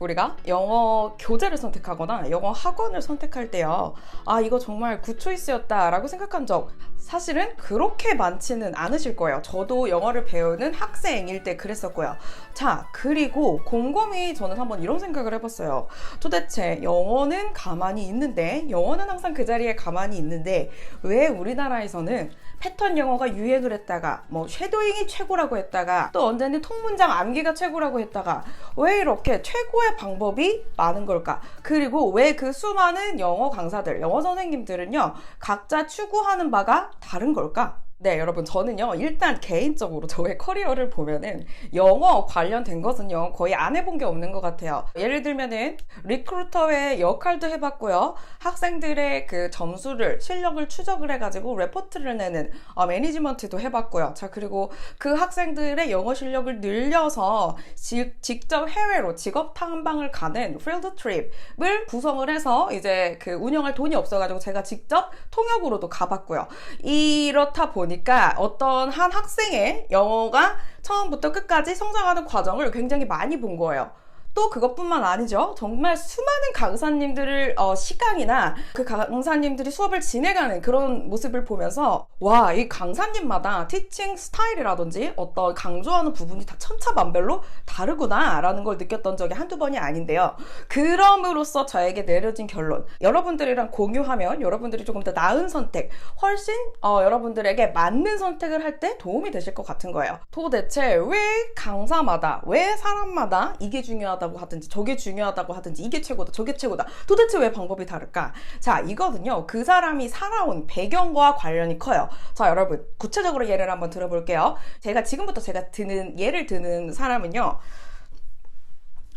우리가 영어 교재를 선택하거나 영어 학원을 선택할 때요. 아, 이거 정말 굿초이스였다 라고 생각한 적 사실은 그렇게 많지는 않으실 거예요. 저도 영어를 배우는 학생일 때 그랬었고요. 자, 그리고 곰곰이 저는 한번 이런 생각을 해봤어요. 도대체 영어는 가만히 있는데, 영어는 항상 그 자리에 가만히 있는데, 왜 우리나라에서는 패턴 영어가 유행을 했다가 뭐 쉐도잉이 최고라고 했다가 또 언제는 통문장 암기가 최고라고 했다가 왜 이렇게 최고의 방법이 많은 걸까? 그리고 왜 그 수많은 영어 강사들, 영어 선생님들은요 각자 추구하는 바가 다른 걸까? 네, 여러분, 저는요, 일단 개인적으로 저의 커리어를 보면은 영어 관련된 것은요, 거의 안 해본 게 없는 것 같아요. 예를 들면은, 리크루터의 역할도 해봤고요. 학생들의 그 점수를, 실력을 추적을 해가지고 레포트를 내는 어, 매니지먼트도 해봤고요. 자, 그리고 그 학생들의 영어 실력을 늘려서 지- 직접 해외로 직업 탐방을 가는 필드 트립을 구성을 해서 이제 그 운영할 돈이 없어가지고 제가 직접 통역으로도 가봤고요. 이렇다 보니 까 어떤 한 학생의 영어가 처음부터 끝까지 성장하는 과정을 굉장히 많이 본 거예요. 또 그것뿐만 아니죠. 정말 수많은 강사님들을 어, 시간이나 그 강사님들이 수업을 진행하는 그런 모습을 보면서 와 이 강사님마다 티칭 스타일이라든지 어떤 강조하는 부분이 다 천차만별로 다르구나라는 걸 느꼈던 적이 한두 번이 아닌데요. 그럼으로써 저에게 내려진 결론 여러분들이랑 공유하면 여러분들이 조금 더 나은 선택 훨씬 어, 여러분들에게 맞는 선택을 할 때 도움이 되실 것 같은 거예요. 도대체 왜 강사마다 왜 사람마다 이게 중요하다 고 하든지 저게 중요하다고 하든지 이게 최고다 저게 최고다 도대체 왜 방법이 다를까? 자 이거는요 그 사람이 살아온 배경과 관련이 커요. 자 여러분 구체적으로 예를 한번 들어볼게요. 제가 지금부터 제가 드는 예를 드는 사람은요.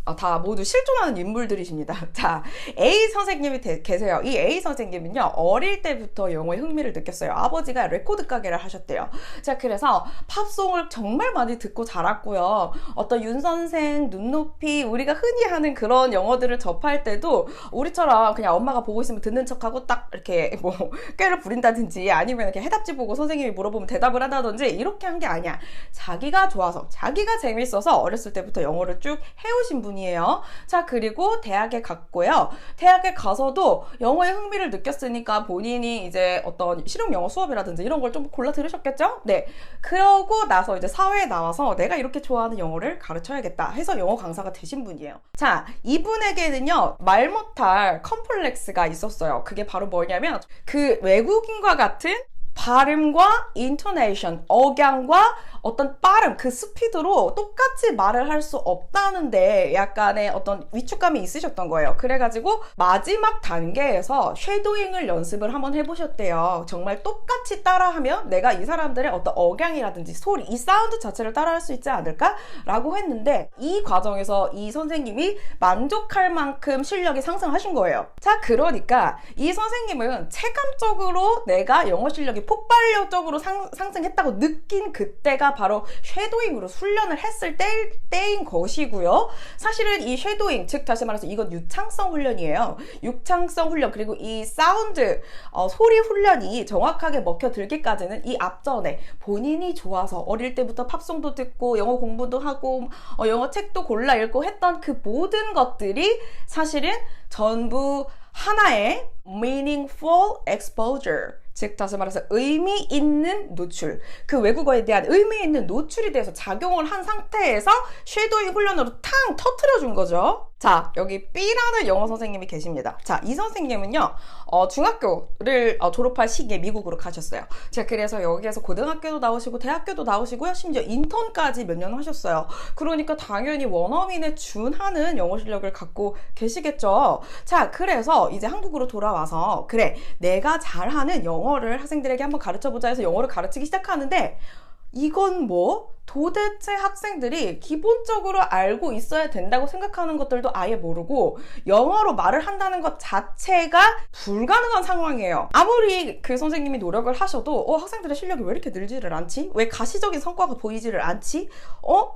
어, 다 모두 실존하는 인물들이십니다. 자, A 선생님이 되- 계세요. 이 A 선생님은요, 어릴 때부터 영어에 흥미를 느꼈어요. 아버지가 레코드 가게를 하셨대요. 자, 그래서 팝송을 정말 많이 듣고 자랐고요. 어떤 윤 선생, 눈높이, 우리가 흔히 하는 그런 영어들을 접할 때도 우리처럼 그냥 엄마가 보고 있으면 듣는 척하고 딱 이렇게 뭐 꾀를 부린다든지 아니면 이렇게 해답지 보고 선생님이 물어보면 대답을 한다든지 이렇게 한 게 아니야. 자기가 좋아서, 자기가 재밌어서 어렸을 때부터 영어를 쭉 해오신 분이 에요. 자, 그리고 대학에 갔고요. 대학에 가서도 영어에 흥미를 느꼈으니까 본인이 이제 어떤 실용 영어 수업이라든지 이런 걸 좀 골라 들으셨겠죠? 네. 그러고 나서 이제 사회에 나와서 내가 이렇게 좋아하는 영어를 가르쳐야겠다 해서 영어 강사가 되신 분이에요. 자, 이분에게는요, 말 못할 컴플렉스가 있었어요. 그게 바로 뭐냐면, 그 외국인과 같은 발음과 인토네이션, 억양과 어떤 빠름, 그 스피드로 똑같이 말을 할 수 없다는데 약간의 어떤 위축감이 있으셨던 거예요. 그래가지고 마지막 단계에서 쉐도잉을 연습을 한번 해보셨대요. 정말 똑같이 따라하면 내가 이 사람들의 어떤 억양이라든지 소리, 이 사운드 자체를 따라할 수 있지 않을까라고 했는데 이 과정에서 이 선생님이 만족할 만큼 실력이 상승하신 거예요. 자, 그러니까 이 선생님은 체감적으로 내가 영어 실력이 폭발력적으로 상, 상승했다고 느낀 그때가 바로 쉐도잉으로 훈련을 했을 때, 때인 것이고요. 사실은 이 쉐도잉, 즉 다시 말해서 이건 유창성 훈련이에요. 유창성 훈련 그리고 이 사운드 어, 소리 훈련이 정확하게 먹혀 들기까지는 이 앞전에 본인이 좋아서 어릴 때부터 팝송도 듣고 영어 공부도 하고 어, 영어 책도 골라 읽고 했던 그 모든 것들이 사실은 전부 하나의 meaningful exposure 즉 다시 말해서 의미 있는 노출. 그 외국어에 대한 의미 있는 노출이 돼서 작용을 한 상태에서 쉐도잉 훈련으로 탕 터트려 준 거죠 자 여기 B라는 영어 선생님이 계십니다. 자 이 선생님은요 어, 중학교를 어, 졸업할 시기에 미국으로 가셨어요. 자 그래서 여기에서 고등학교도 나오시고 대학교도 나오시고요. 심지어 인턴까지 몇 년 하셨어요. 그러니까 당연히 원어민에 준하는 영어 실력을 갖고 계시겠죠? 자 그래서 이제 한국으로 돌아와서 그래 내가 잘하는 영어를 학생들에게 한번 가르쳐보자 해서 영어를 가르치기 시작하는데 이건 뭐 도대체 학생들이 기본적으로 알고 있어야 된다고 생각하는 것들도 아예 모르고 영어로 말을 한다는 것 자체가 불가능한 상황이에요. 아무리 그 선생님이 노력을 하셔도 어, 학생들의 실력이 왜 이렇게 늘지를 않지? 왜 가시적인 성과가 보이지를 않지? 어?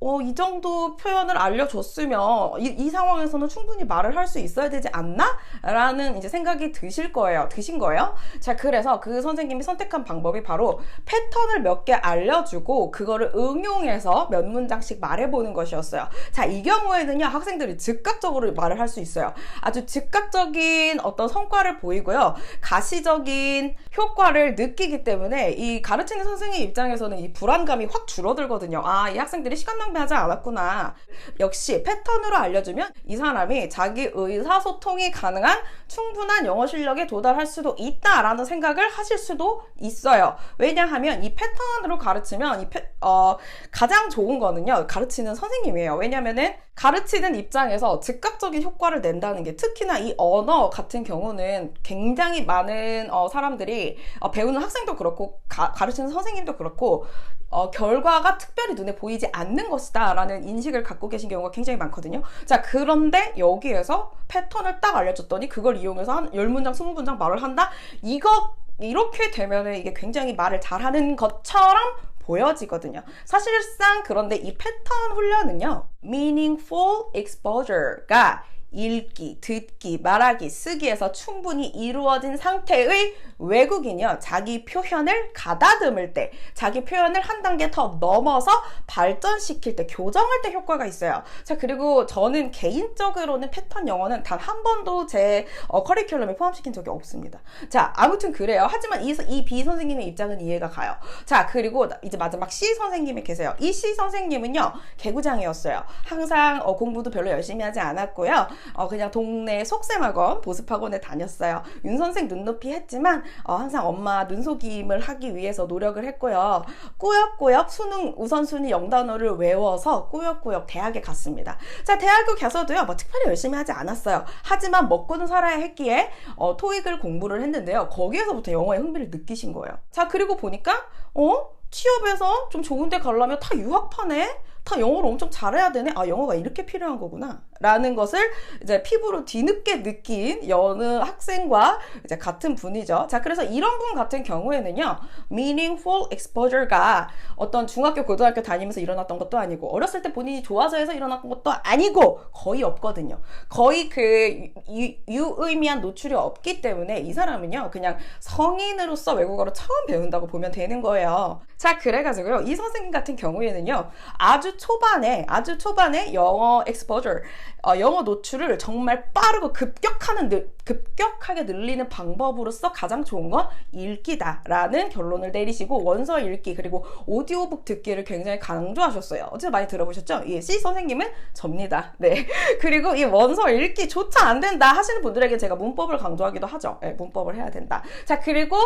어, 이 정도 표현을 알려줬으면 이, 이 상황에서는 충분히 말을 할 수 있어야 되지 않나? 라는 이제 생각이 드실 거예요. 드신 거예요. 자, 그래서 그 선생님이 선택한 방법이 바로 패턴을 몇 개 알려주고 그거를 응용해서 몇 문장씩 말해보는 것이었어요. 자, 이 경우에는요, 학생들이 즉각적으로 말을 할 수 있어요. 아주 즉각적인 어떤 성과를 보이고요. 가시적인 효과를 느끼기 때문에 이 가르치는 선생님 입장에서는 이 불안감이 확 줄어들거든요. 아, 이 학생들이 시간 낭비 하지 않았구나. 역시 패턴으로 알려주면 이 사람이 자기 의사소통이 가능한 충분한 영어 실력에 도달할 수도 있다라는 생각을 하실 수도 있어요. 왜냐하면 이 패턴으로 가르치면 이 패, 어, 가장 좋은 거는요, 가르치는 선생님이에요. 왜냐면은 가르치는 입장에서 즉각적인 효과를 낸다는 게 특히나 이 언어 같은 경우는 굉장히 많은 어, 사람들이 어, 배우는 학생도 그렇고 가, 가르치는 선생님도 그렇고 어, 결과가 특별히 눈에 보이지 않는 것 이다 라는 인식을 갖고 계신 경우가 굉장히 많거든요. 자, 그런데 여기에서 패턴을 딱 알려줬더니 그걸 이용해서 한 10문장, 20문장 말을 한다? 이거, 이렇게 되면은 이게 굉장히 말을 잘하는 것처럼 보여지거든요. 사실상 그런데 이 패턴 훈련은요, meaningful exposure가 읽기, 듣기, 말하기, 쓰기에서 충분히 이루어진 상태의 외국인이요. 자기 표현을 가다듬을 때, 자기 표현을 한 단계 더 넘어서 발전시킬 때, 교정할 때 효과가 있어요. 자, 그리고 저는 개인적으로는 패턴 영어는 단 한 번도 제 어, 커리큘럼에 포함시킨 적이 없습니다. 자, 아무튼 그래요. 하지만 이, 이 B 선생님의 입장은 이해가 가요. 자, 그리고 이제 마지막 C 선생님이 계세요. 이 C 선생님은요, 개구장이었어요. 항상 어, 공부도 별로 열심히 하지 않았고요. 어, 그냥 동네 속셈학원, 보습학원에 다녔어요. 윤 선생 눈높이 했지만 어, 항상 엄마 눈속임을 하기 위해서 노력을 했고요. 꾸역꾸역 수능 우선순위 영단어를 외워서 꾸역꾸역 대학에 갔습니다. 자, 대학교 가서도요, 뭐 특별히 열심히 하지 않았어요. 하지만 먹고는 살아야 했기에 어, 토익을 공부를 했는데요. 거기에서부터 영어에 흥미를 느끼신 거예요. 자, 그리고 보니까 어? 취업에서 좀 좋은 데 가려면 다 유학파네? 다 영어를 엄청 잘해야 되네? 아, 영어가 이렇게 필요한 거구나. 라는 것을 이제 피부로 뒤늦게 느낀 여느 학생과 이제 같은 분이죠. 자, 그래서 이런 분 같은 경우에는요, meaningful exposure가 어떤 중학교, 고등학교 다니면서 일어났던 것도 아니고, 어렸을 때 본인이 좋아서 해서 일어났던 것도 아니고, 거의 없거든요. 거의 그 유, 유의미한 노출이 없기 때문에 이 사람은요, 그냥 성인으로서 외국어를 처음 배운다고 보면 되는 거예요. 자, 그래가지고요, 이 선생님 같은 경우에는요, 아주 초반에, 아주 초반에 영어 exposure, 어, 영어 노출을 정말 빠르고 급격하는, 급격하게 늘리는 방법으로서 가장 좋은 건 읽기다라는 결론을 내리시고 원서 읽기 그리고 오디오북 듣기를 굉장히 강조하셨어요. 어제 많이 들어보셨죠? 예, C 선생님은 접니다. 네. 그리고 이 원서 읽기조차 안 된다 하시는 분들에게 제가 문법을 강조하기도 하죠. 예, 문법을 해야 된다. 자, 그리고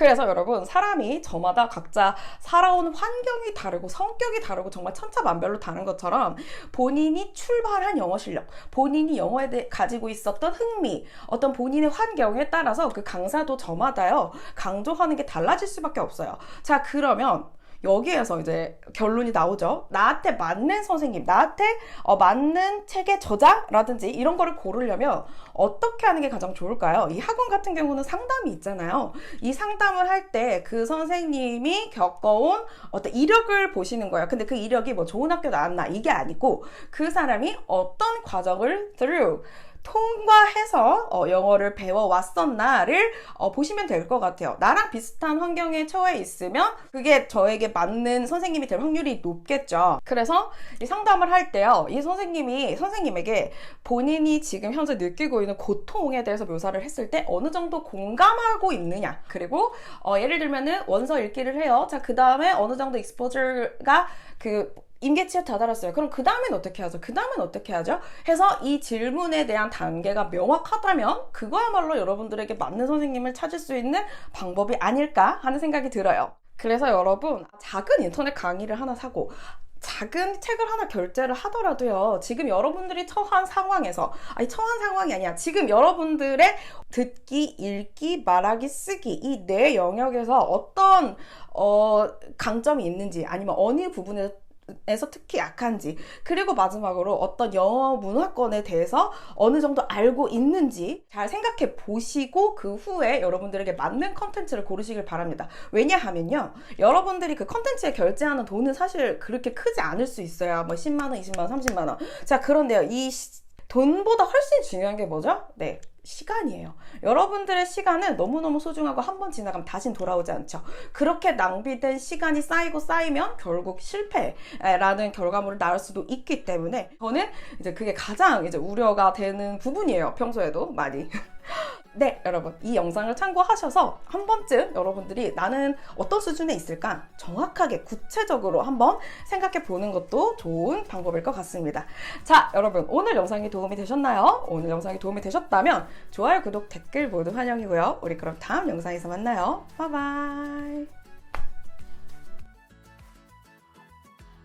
그래서 여러분 사람이 저마다 각자 살아온 환경이 다르고 성격이 다르고 정말 천차만별로 다른 것처럼 본인이 출발한 영어 실력, 본인이 영어에 대해 가지고 있었던 흥미, 어떤 본인의 환경에 따라서 그 강사도 저마다요 강조하는 게 달라질 수밖에 없어요. 자 그러면 여기에서 이제 결론이 나오죠. 나한테 맞는 선생님, 나한테 어, 맞는 책의 저자라든지 이런 거를 고르려면 어떻게 하는 게 가장 좋을까요? 이 학원 같은 경우는 상담이 있잖아요. 이 상담을 할 때 그 선생님이 겪어온 어떤 이력을 보시는 거예요. 근데 그 이력이 뭐 좋은 학교 나왔나 이게 아니고 그 사람이 어떤 과정을 through 통과해서 어, 영어를 배워왔었나를 어, 보시면 될 것 같아요. 나랑 비슷한 환경에 처해 있으면 그게 저에게 맞는 선생님이 될 확률이 높겠죠. 그래서 이 상담을 할 때요. 이 선생님이 선생님에게 본인이 지금 현재 느끼고 있는 고통에 대해서 묘사를 했을 때 어느 정도 공감하고 있느냐. 그리고 어, 예를 들면은 원서 읽기를 해요. 자, 그 다음에 어느 정도 익스포저가 그 임계치에 다다랐어요. 그럼 그 다음엔 어떻게 하죠? 그 다음엔 어떻게 하죠? 해서 이 질문에 대한 단계가 명확하다면 그거야말로 여러분들에게 맞는 선생님을 찾을 수 있는 방법이 아닐까 하는 생각이 들어요. 그래서 여러분 작은 인터넷 강의를 하나 사고 작은 책을 하나 결제를 하더라도요. 지금 여러분들이 처한 상황에서 아니 처한 상황이 아니야. 지금 여러분들의 듣기, 읽기, 말하기, 쓰기 이 네 영역에서 어떤 어 강점이 있는지 아니면 어느 부분에서 에서 특히 약한지 그리고 마지막으로 어떤 영어 문화권에 대해서 어느 정도 알고 있는지 잘 생각해 보시고 그 후에 여러분들에게 맞는 컨텐츠를 고르시길 바랍니다. 왜냐하면요. 여러분들이 그 컨텐츠에 결제하는 돈은 사실 그렇게 크지 않을 수 있어요. 뭐 10만 원, 20만 원, 30만 원. 자, 그런데요. 이 시- 돈보다 훨씬 중요한 게 뭐죠? 네. 시간이에요. 여러분들의 시간은 너무너무 소중하고 한 번 지나가면 다신 돌아오지 않죠. 그렇게 낭비된 시간이 쌓이고 쌓이면 결국 실패라는 결과물을 낳을 수도 있기 때문에 저는 이제 그게 가장 이제 우려가 되는 부분이에요. 평소에도 많이. 네, 여러분. 이 영상을 참고하셔서 한 번쯤 여러분들이 나는 어떤 수준에 있을까 정확하게 구체적으로 한번 생각해 보는 것도 좋은 방법일 것 같습니다. 자, 여러분. 오늘 영상이 도움이 되셨나요? 오늘 영상이 도움이 되셨다면 좋아요, 구독, 댓글 모두 환영이고요. 우리 그럼 다음 영상에서 만나요. 바이바이.